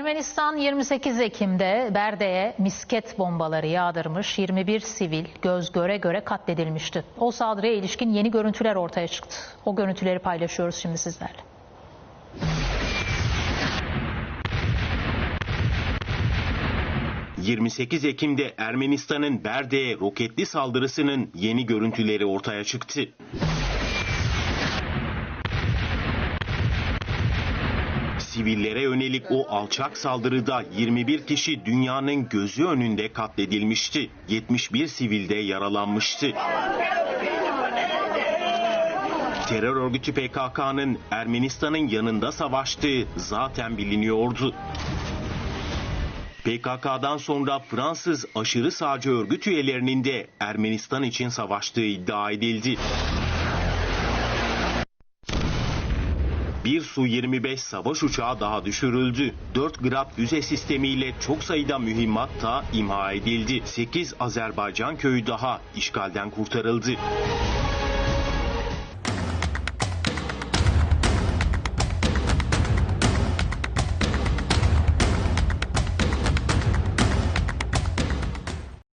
Ermenistan 28 Ekim'de Berde'ye misket bombaları yağdırmış 21 sivil göz göre göre katledilmişti. O saldırıya ilişkin yeni görüntüler ortaya çıktı. O görüntüleri paylaşıyoruz şimdi sizlerle. ...28 Ekim'de Ermenistan'ın Berde'ye roketli saldırısının yeni görüntüleri ortaya çıktı. Sivillere yönelik o alçak saldırıda 21 kişi dünyanın gözü önünde katledilmişti. 71 sivil de yaralanmıştı. Terör örgütü PKK'nın Ermenistan'ın yanında savaştığı zaten biliniyordu. PKK'dan sonra Fransız aşırı sağcı örgüt üyelerinin de Ermenistan için savaştığı iddia edildi. Bir Su-25 savaş uçağı daha düşürüldü. 4 Grad füze sistemiyle çok sayıda mühimmat da imha edildi. 8 Azerbaycan köyü daha işgalden kurtarıldı.